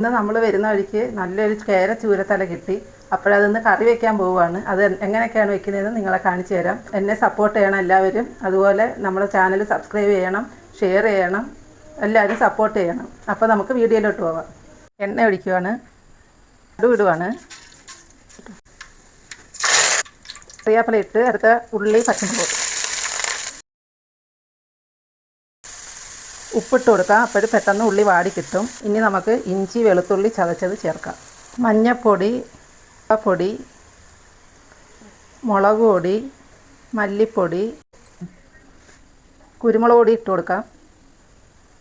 ഇന്ന് നമ്മൾ വരുന്ന വഴിക്ക് നല്ലൊരു കേര ചൂരത്തല കിട്ടി. അപ്പോഴതൊന്ന് കറി വെക്കാൻ പോവുകയാണ്. അത് എങ്ങനെയൊക്കെയാണ് വെക്കുന്നതെന്ന് നിങ്ങളെ കാണിച്ചു തരാം. എന്നെ സപ്പോർട്ട് ചെയ്യണം എല്ലാവരും. അതുപോലെ നമ്മുടെ ചാനൽ സബ്സ്ക്രൈബ് ചെയ്യണം ഷെയർ ചെയ്യണം എല്ലാവരും സപ്പോർട്ട് ചെയ്യണം. അപ്പോൾ നമുക്ക് വീഡിയോയിലോട്ട് പോവാം. എണ്ണ ഒഴിക്കുവാണ്. അടു ഇടുവാണ്. കറിയാപ്പില ഇട്ട് അടുത്ത ഉള്ളി പച്ചമുളക് ഉപ്പിട്ട് കൊടുക്കാം. അപ്പോൾ പെട്ടെന്ന് ഉള്ളി വാടി കിട്ടും. ഇനി നമുക്ക് ഇഞ്ചി വെളുത്തുള്ളി ചതച്ചത് ചേർക്കാം. മഞ്ഞപ്പൊടി പൊടി മുളക് പൊടി മല്ലിപ്പൊടി കുരുമുളക് പൊടി ഇട്ട് കൊടുക്കാം.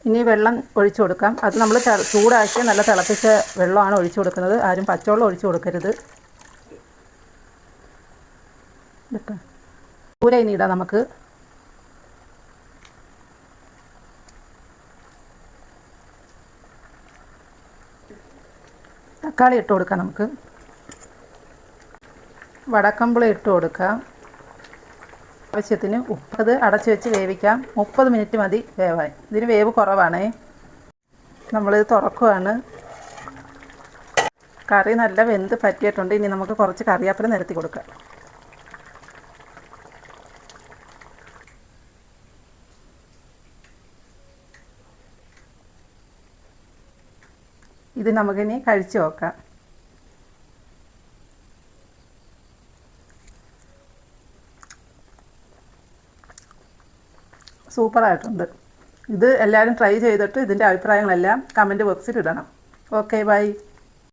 ഇനി വെള്ളം ഒഴിച്ചു കൊടുക്കാം. അത് നമ്മൾ ചൂടാക്കി നല്ല തിളപ്പിച്ച വെള്ളമാണ് ഒഴിച്ചു കൊടുക്കുന്നത്. ആരും പച്ചവെള്ളം ഒഴിച്ചു കൊടുക്കരുത്. ചൂര ഇനി ഇടാം നമുക്ക്. തക്കാളി ഇട്ട് കൊടുക്കാം നമുക്ക്. വടക്കമ്പുളി ഇട്ട് കൊടുക്കാം. ആവശ്യത്തിന് ഉപ്പത് അടച്ചു വെച്ച് വേവിക്കാം. മുപ്പത് മിനിറ്റ് മതി വേവാൻ. ഇതിന് വേവ് കുറവാണേ. നമ്മളിത് തുറക്കുവാണ്. കറി നല്ല വെന്ത് പറ്റിയിട്ടുണ്ട്. ഇനി നമുക്ക് കുറച്ച് കറിവേപ്പില നിരത്തി കൊടുക്കാം. ഇത് നമുക്കിനി കഴിച്ചു നോക്കാം. സൂപ്പറായിട്ടുണ്ട്. ഇത് എല്ലാവരും ട്രൈ ചെയ്തിട്ട് ഇതിന്റെ അഭിപ്രായങ്ങളെല്ലാം കമന്റ് ബോക്സിൽ ഇടണം. Okay bye.